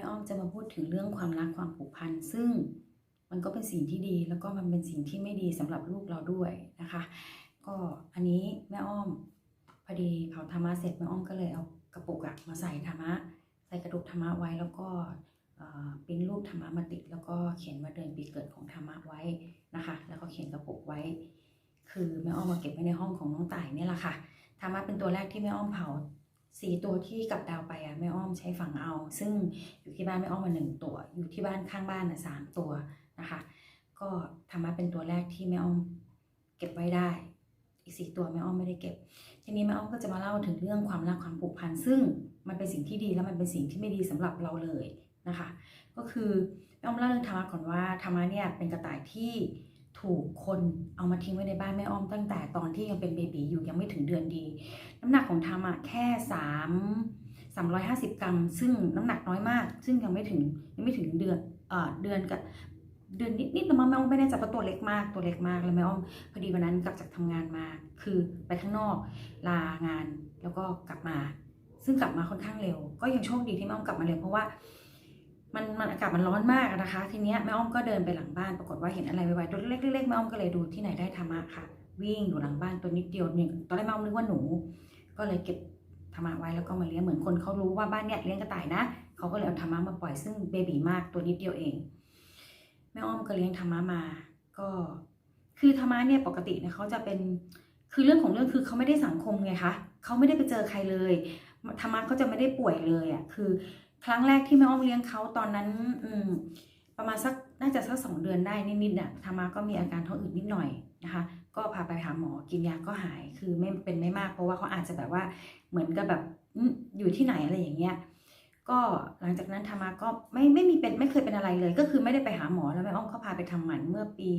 ม่อ้อมจะมาพูดถึงเรื่องความรักความผูกพันซึ่งมันก็เป็นสิ่งที่ดีแล้วก็มันเป็นสิ่งที่ไม่ดีสำหรับลูกเราด้วยนะคะ ก็อันนี้แม่อ้อมพอดีเผาธรรมะเสร็จแม่อ้อมก็เลยเอากระปุกอะมาใส่ธรรมะใส่กระดูกธรรมะไว้แล้วก็เอ่อปริ้นรูปธรรมะมาติดแล้วก็เขียนมาเดือนปีเกิดของธรรมะไว้นะคะ แล้วก็เขียนกระปุกไว้ คือแม่อ้อมมาเก็บไว้ในห้องของน้องต่ายเนี่ยแหละค่ะธรรมะเป็นตัวแรกที่แม่อ้อมเผา สีตัวที่กลับดาวไปอะแม่อ้อมใช้ฝังเอา ซึ่งอยู่ที่บ้านแม่อ้อมมาหนึ่งตัว อยู่ที่บ้านข้างบ้านอะสามตัวนะคะ ก็ธรรมะเป็นตัวแรกที่แม่อ้อมเก็บไว้ได้ อีกสี่ตัวแม่อ้อมไม่ได้เก็บ ทีนี้แม่อ้อมก็จะมาเล่าถึงเรื่องความรักความผูกพันซึ่งมันเป็นสิ่งที่ดีแล้วมันเป็นสิ่งที่ไม่ดีสำหรับเราเลยนะคะ ก็คือแม่อ้อมเล่าเรื่องธรรมะก่อนว่าธรรมะเนี่ยเป็นกระต่ายที่ ถูกคนเอามาทิ้งไว้ในบ้านแม่อ้อมตั้งแต่ตอนที่ยังเป็นเบบีอยู่ยังไม่ถึงเดือนดี น้ำหนักของธรรมะแค่สามสามร้อยห้าสิบกรัม ซึ่งน้ำหนักน้อยมาก ซึ่งยังไม่ถึงยังไม่ถึงเดือนเอ่อเดือนกับเดือนนิดๆนะมั้งแม่อ้อมไม่แน่ใจเพราะตัวเล็กมากตัวเล็กมากแล้วแม่อ้อมพอดีวันนั้นกลับจากทำงานมา คือไปข้างนอกลางานแล้วก็กลับมา ซึ่งกลับมาค่อนข้างเร็ว ก็ยังโชคดีที่แม่อ้อมกลับมาเร็วเพราะว่า มันมันอากาศมันร้อนมากนะคะ ทีเนี้ยแม่อ้อมก็เดินไปหลังบ้านปรากฏว่าเห็นอะไรไวๆตัวเล็กๆแม่อ้อมก็เลยดูที่ไหนได้ธรรมะค่ะ วิ่งอยู่หลังบ้านตัวนิดเดียวเนี่ยตอนแรกแม่อ้อมนึกว่าหนู ก็เลยเก็บธรรมะไว้แล้วก็มาเลี้ยงเหมือนคนเขารู้ว่าบ้านเนี้ยเลี้ยงกระต่ายนะเขาก็เลยเอาธรรมะมาปล่อยซึ่งเบบีมากตัวนิดเดียวเองแม่อ้อมก็เลี้ยงธรรมะมาก็คือธรรมะเนี่ยปกติเนี่ยเขาจะเป็นคือเรื่องของเรื่องคือเขาไม่ได้สังคมไงคะเขาไม่ได้ไปเจอใครเลยธรรมะเขาจะไม่ได้ป่วยเลยอะคือ ครั้งแรกที่แม่อ้อมเลี้ยงเขาตอนนั้น อืม ประมาณสักน่าจะสักสองเดือนได้นิดๆน่ะธรรมะก็มีอาการท้องอืดนิดหน่อยนะคะ ก็พาไปหาหมอกินยาก็หาย คือไม่เป็นไม่มาก เพราะว่าเขาอาจจะแบบว่าเหมือนกับแบบอยู่ที่ไหนอะไรอย่างเงี้ยก็หลังจากนั้นธรรมะก็ไม่ไม่มีเป็นไม่เคยเป็นอะไรเลย ก็คือไม่ได้ไปหาหมอแล้วแม่อ้อมก็พาไปทำหมันเมื่อปี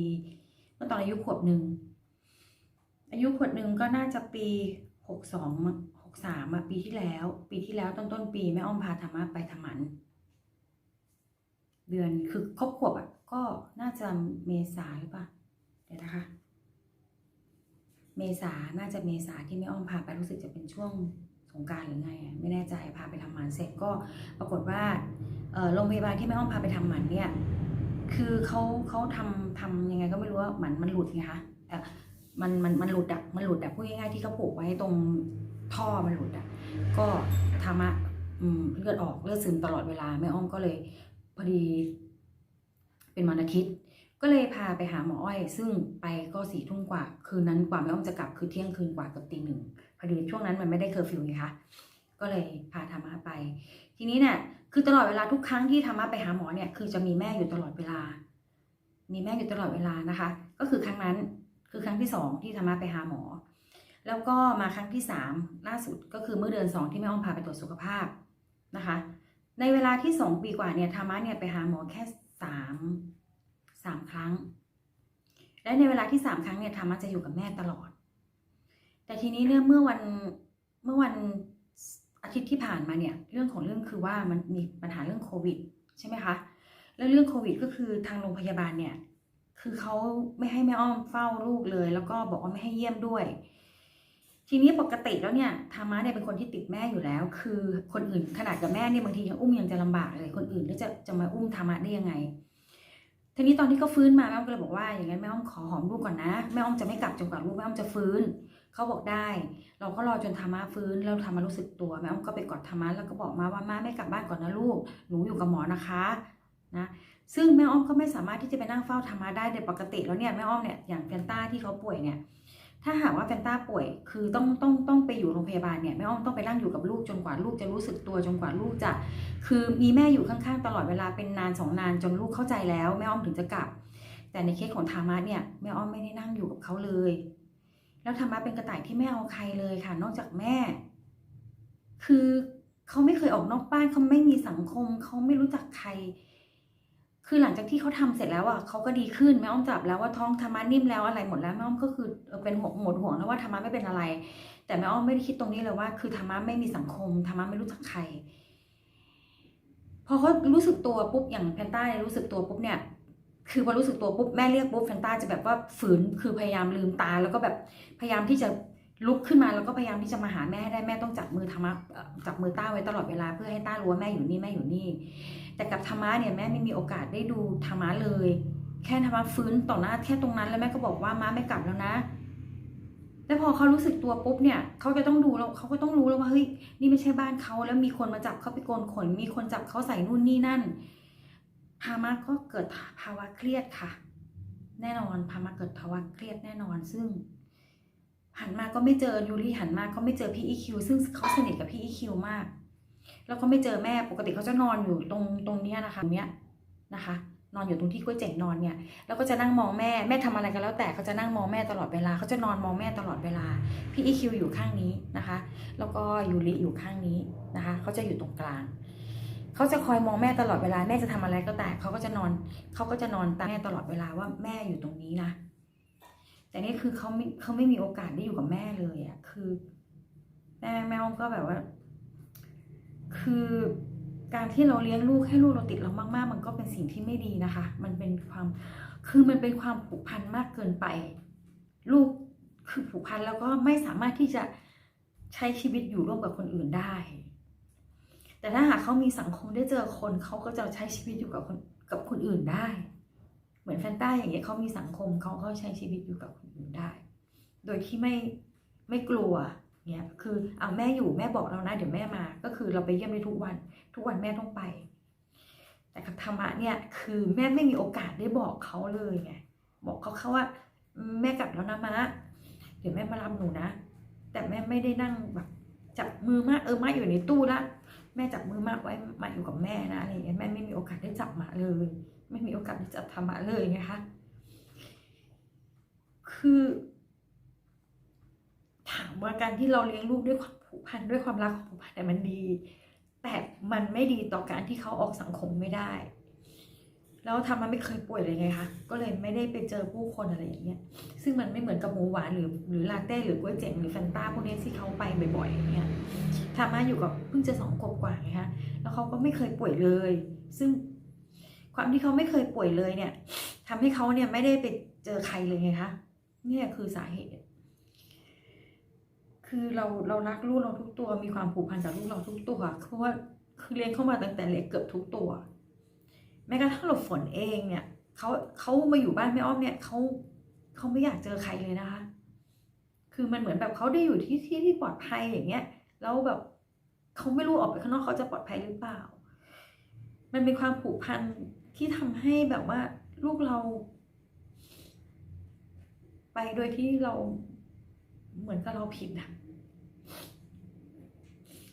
เมื่อตอนอายุขวบหนึ่งอายุขวบหนึ่งก็น่าจะปีหกสองห สามอะปีที่แล้ว ปีที่แล้วต้นต้นๆปีแม่อ้อมพาธรรมะไปทำหมัน เดือนคือครบขวบอะ ก็น่าจะเมษาหรือเปล่าเดี๋ยวนะคะ เมษาน่าจะเมษาที่แม่อ้อมพาไปรู้สึกจะเป็นช่วงสงการหรือไงอะไม่แน่ใจพาไปทำหมันเสร็จก็ปรากฏว่าโรงพยาบาลที่แม่อ้อมพาไปทำหมันเนี่ย คือเขาเขาทำทำยังไงก็ไม่รู้ว่าหมันมันหลุดไงคะมันมันมันหลุดอะมันหลุดอะพูดง่ายๆที่เขาผูกไว้ตรง ท่อมันหลุดอะก็ทำอะเลือดออกเลือดซึมตลอดเวลาแม่อ้อมก็เลยพอดี เป็นวันอาทิตย์ก็เลยพาไปหาหมออ้อย ซึ่งไปก็สี่ทุ่มกว่า คืนนั้นกว่าแม่อ้อมจะกลับคือเที่ยงคืนกว่ากับตีหนึ่งพอดีช่วงนั้นมันไม่ได้เคอร์ฟิวไงคะก็เลยพาธรรมะไป ทีนี้เนี่ยคือตลอดเวลาทุกครั้งที่ธรรมะไปหาหมอเนี่ยคือจะมีแม่อยู่ตลอดเวลา มีแม่อยู่ตลอดเวลานะคะ ก็คือครั้งนั้นคือครั้งที่สองที่ธรรมะไปหาหมอ แล้วก็มาครั้งที่สามล่าสุดก็คือเมื่อเดือนสองที่แม่อ้อมพาไปตรวจสุขภาพนะคะ ในเวลาที่สองปีกว่าเนี่ยธรรมะเนี่ยไปหาหมอแค่สามสามครั้ง และในเวลาที่สามครั้งเนี่ยธรรมะจะอยู่กับแม่ตลอด แต่ทีนี้เนี่ยเมื่อวันเมื่อวันอาทิตย์ที่ผ่านมาเนี่ยเรื่องของเรื่องคือว่ามันมีปัญหาเรื่องโควิดใช่ไหมคะแล้วเรื่องโควิดก็คือทางโรงพยาบาลเนี่ยคือเขาไม่ให้แม่อ้อมเฝ้าลูกเลย แล้วก็บอกว่าไม่ให้เยี่ยมด้วย ทีนี้ปกติแล้วเนี่ยธรรมะเนี่ยเป็นคนที่ติดแม่อยู่แล้ว คือคนอื่นขนาดกับแม่เนี่ยบางทียังอุ้มยังจะลำบากเลย คนอื่นก็จะจะมาอุ้มธรรมะได้ยังไง ทีนี้ตอนที่เขาฟื้นมาแม่อ้อมก็เลยบอกว่าอย่างนั้นแม่อ้อมขอหอมลูกก่อนนะแม่อ้อมจะไม่กลับจนกว่าลูกแม่อ้อมจะฟื้นเขาบอกได้ เราก็รอจนธรรมะฟื้นแล้วธรรมะรู้สึกตัวแม่อ้อมก็ไปกอดธรรมะแล้วก็บอกมาว่าม่าไม่กลับบ้านก่อนนะลูก หนูอยู่กับหมอนะคะนะซึ่งแม่อ้อมก็ไม่สามารถที่จะไปนั่งเฝ้าธรรมะได้โดยปกติแล้วเนี่ยแม่อ้อมเนี่ยอย่างแฟนต้าที่เขาป่วยเนี่ย ถ้าหากว่าแฟนต้าป่วย คือต้องต้องต้องไปอยู่โรงพยาบาลเนี่ยแม่อ้อมต้องไปนั่งอยู่กับลูกจนกว่าลูกจะรู้สึกตัวจนกว่าลูกจะ คือมีแม่อยู่ข้างๆ ตลอดเวลาเป็นนานสองนานจนลูกเข้าใจแล้วแม่อ้อมถึงจะกลับ แต่ในเคสของธรรมะเนี่ยแม่อ้อมไม่ได้นั่งอยู่กับเขาเลย แล้วธรรมะเป็นกระต่ายที่ไม่เอาใครเลยค่ะ นอกจากแม่ คือเขาไม่เคยออกนอกบ้านเขาไม่มีสังคมเขาไม่รู้จักใคร คือหลังจากที่เขาทำเสร็จแล้วอะเขาก็ดีขึ้นแม่อ้อมจับแล้วว่าท้องธรรมะนิ่มแล้วอะไรหมดแล้วแม่อ้อมก็คือเป็นห่วงหมดห่วงแล้วว่าธรรมะไม่เป็นอะไร แต่แม่อ้อมไม่ได้คิดตรงนี้เลยว่า คือธรรมะไม่มีสังคมธรรมะไม่รู้จักใคร พอเขารู้สึกตัวปุ๊บอย่างแพนต้าเนี่ยรู้สึกตัวปุ๊บเนี่ยคือพอรู้สึกตัวปุ๊บแม่เรียกปุ๊บแฟนต้าจะแบบว่าฝืนคือพยายามลืมตา แล้วก็แบบพยายามที่จะ ลุกขึ้นมาแล้วก็พยายามที่จะมาหาแม่ให้ได้แม่ต้องจับมือธรรมะจับมือต้าไว้ตลอดเวลาเพื่อให้ต้ารู้ว่าแม่อยู่นี่แม่อยู่นี่ แต่กับธรรมะเนี่ยแม่ไม่มีโอกาสได้ดูธรรมะเลย แค่ธรรมะฟื้นต่อหน้าแค่ตรงนั้นแล้วแม่ก็บอกว่าม้าไม่กลับแล้วนะแล้วพอเขารู้สึกตัวปุ๊บเนี่ยเขาจะต้องดูแล้วเขาก็ต้องรู้แล้วว่าเฮ้ยนี่ไม่ใช่บ้านเขาแล้วมีคนมาจับเขาไปโกนขน มีคนจับเขาใส่นู่นนี่นั่นพามาก็เกิดภาวะเครียดค่ะ แน่นอนพามาเกิดภาวะเครียดแน่นอนซึ่ง หันมาก็ไม่เจอยูริหันมาก็ไม่เจอพี่อีคิวซึ่งเขาสนิทกับพี่อีคิวมาก แล้วก็ไม่เจอแม่ปกติเขาจะนอนอยู่ตรงตรงเนี้ยนะคะตรงเนี้ยนะคะ นอนอยู่ตรงที่กล้วยเจ๋งนอนเนี่ยแล้วก็จะนั่งมองแม่แม่ทำอะไรกันแล้วแต่เขาจะนั่งมองแม่ตลอดเวลาเขาจะนอนมองแม่ตลอดเวลาพี่อีคิวอยู่ข้างนี้นะคะ แล้วก็ยูริอยู่ข้างนี้นะคะเขาจะอยู่ตรงกลางเขาจะคอยมองแม่ตลอดเวลาแม่จะทำอะไรก็แต่เขาก็จะนอนเขาก็จะนอนตามแม่ตลอดเวลาว่าแม่อยู่ตรงนี้นะ แต่นี่คือเขาไม่เขาไม่มีโอกาสได้อยู่กับแม่เลยอะคือ แม่แม่ก็แบบว่า คือการที่เราเลี้ยงลูกให้ลูกเราติดเรามาก ๆ มันก็เป็นสิ่งที่ไม่ดีนะคะ มันเป็นความคือมันเป็นความผูกพันมากเกินไป ลูกคือผูกพันแล้วก็ไม่สามารถที่จะใช้ชีวิตอยู่ร่วมกับคนอื่นได้ แต่ถ้าหากเขามีสังคมได้เจอคนเขาก็จะใช้ชีวิตอยู่กับคนกับคนอื่นได้ เหมือนแฟนต้าอย่างเงี้ยเขามีสังคมเขาก็ใช้ชีวิตอยู่กับคนอื่นได้ โดยที่ไม่ไม่กลัวเนี่ยคือเอาแม่อยู่แม่บอกเรานะเดี๋ยวแม่มา ก็คือเราไปเยี่ยมได้ทุกวัน ทุกวันแม่ต้องไป แต่กับธรรมะเนี่ยคือแม่ไม่มีโอกาสได้บอกเขาเลยไงบอกเขาเขาว่า แม่กลับแล้วนะมะเดี๋ยวแม่มารับหนูนะ แต่แม่ไม่ได้นั่งแบบจับมือมากเออมาอยู่ในตู้ละแม่จับมือมากไว้มาอยู่กับแม่นะอะไรอย่างเงี้ยแม่ไม่มีโอกาสได้จับมาเลย ไม่มีโอกาสได้จับธรรมะเลยไงคะ คือ ถามว่าการที่เราเลี้ยงลูกด้วยความผูกพันด้วยความรักของผูกพันแต่ยมันดี แต่มันไม่ดีต่อการที่เขาออกสังคมไม่ได้ แล้วทำมันไม่เคยป่วยเลยไงคะก็เลยไม่ได้ไปเจอผู้คนอะไรอย่างเงี้ย ซึ่งมันไม่เหมือนกับหมูหวานหรือหรือลาเต้หรือก๋วยเจ๋งหรือแฟนต้าพวกนี้ที่เขาไปบ่อยๆอย่างเงี้ยทำมาอยู่กับเพิ่งจะสองขวบกว่าไงคะแล้วเขาก็ไม่เคยป่วยเลย ซึ่ง ความที่เขาไม่เคยป่วยเลยเนี่ยทำให้เขาเนี่ยไม่ได้ไปเจอใครเลยไงคะเนี่ยคือสาเหตุ คือเราเรารักลูกเราทุกตัว มีความผูกพันกับลูกเราทุกตัวเพราะว่าคือเลี้ยงเข้ามาตั้งแต่เล็กเกือบทุกตัว แม้กระทั่งหลบฝนเองเนี่ยเขาเขามาอยู่บ้านแม่อ้อมเนี่ยเขาเขาไม่อยากเจอใครเลยนะคะ คือมันเหมือนแบบเขาได้อยู่ที่ที่ที่ปลอดภัยอย่างเงี้ย แล้วแบบเขาไม่รู้ออกไปข้างนอกเขาจะปลอดภัยหรือเปล่า มันเป็นความผูกพัน ที่ทำให้แบบว่าลูกเรา ไปโดยที่เราเหมือนกับเราผิดอะ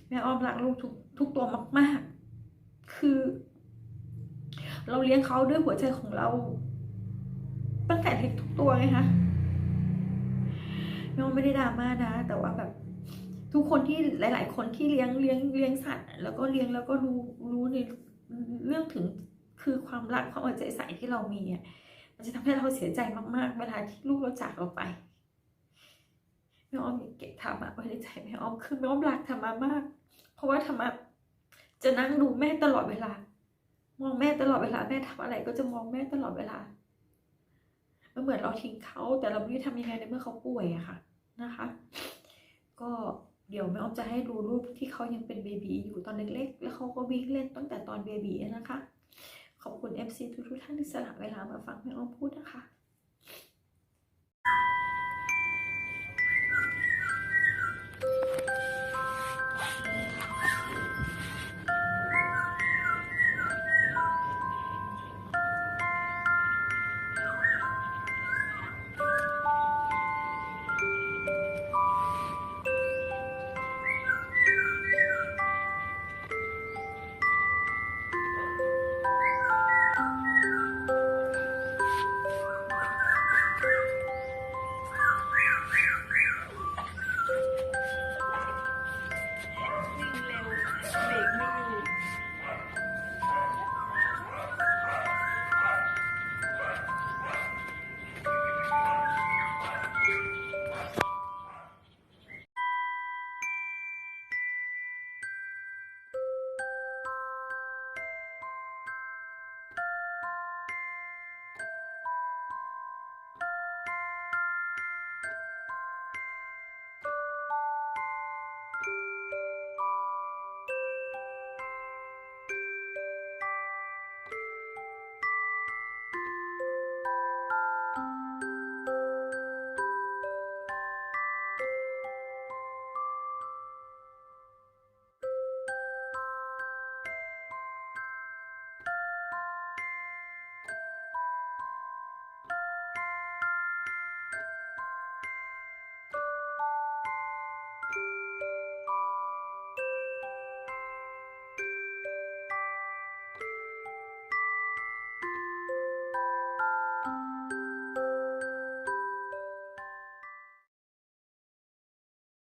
แม่อ้อมรักลูกทุกทุกตัวมาก ๆ คือ เราเลี้ยงเขาด้วยหัวใจของเรา ตั้งแต่เล็กทุกตัวไงคะแม่อ้อมไม่ได้ดราม่านะ แต่ว่าแบบทุกคนที่หลาย ๆ คนที่เลี้ยงเลี้ยงเลี้ยงสัตว์ แล้วก็เลี้ยงแล้วก็รู้รู้ในเรื่องถึง คือความรักความเอาใจใส่ที่เรามีอะมันจะทำให้เราเสียใจมากๆ เวลาที่ลูกเราจากเราไปแม่อ้อมเก็บธรรมะไว้ในใจแม่อ้อมคือแม่อ้อมรักธรรมะมาก เพราะว่าธรรมะจะนั่งดูแม่ตลอดเวลา มองแม่ตลอดเวลาแม่ทำอะไรก็จะมองแม่ตลอดเวลามันเหมือนเราทิ้งเขา แต่เราไม่รู้ทำยังไงในเมื่อเขาป่วยอะค่ะนะคะ ก็เดี๋ยวแม่อ้อมจะให้ดูรูปที่เขายังเป็นเบบีอยู่ตอนเล็กๆ แล้วเขาก็วิ่งเล่นตั้งแต่ตอนเบบีนะคะ ขอบคุณ FC ทุกๆท่านที่สละเวลามาฟังแม่อ้อมพูดนะคะ